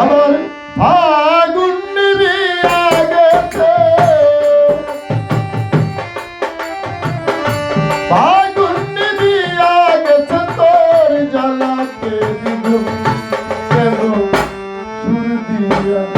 আমার ফাগুন নিবিয়া গেছে। ফাগুন নিবিয়া গেছে তোর জ্বালাতে দিল? কেন সুর দিয়া?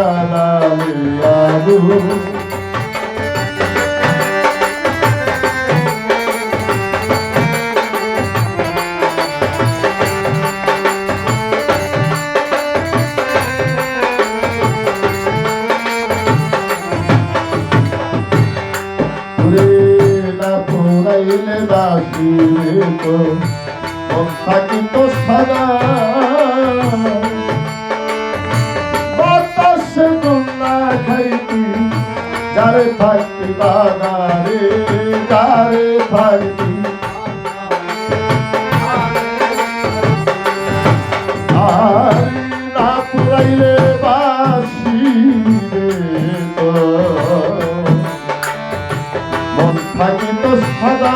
রাখিলে তো থাকিত সারা। বাতাসে তোমরা খাইতি যারে থাকতি বাদারে যারে থাকতি আর না পুরাইলে বাসি রে তো। মন থাকিত সারা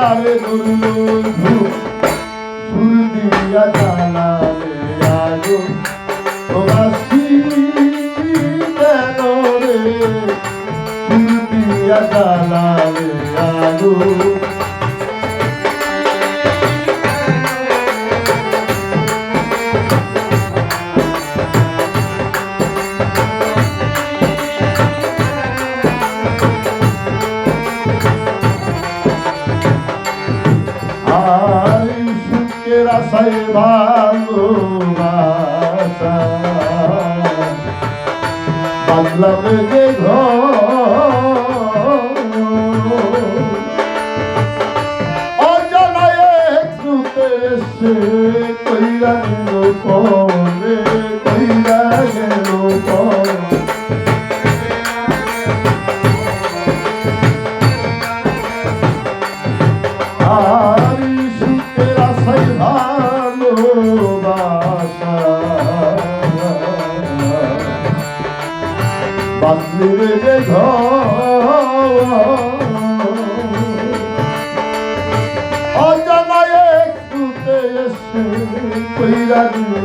জানালে বন্ধু ফুল দিয়া জানালে আগুন বাসি কেন রে ফুল দিয়া জানালে আগুন রাসাই ভালোবাসা বাংলাম যে অজানায় কইরা পরে মন্দির যে অজানায় একটুতে এসে পৈরা দিল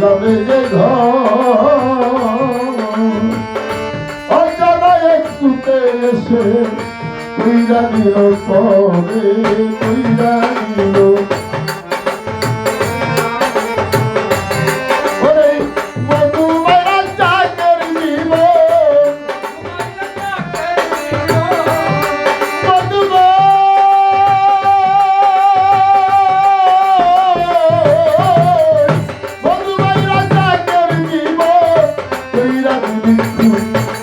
জানলামে যে ঘনা একটুতে এসে তুই জানিও পরে তুই জানি Tira de mim, tira de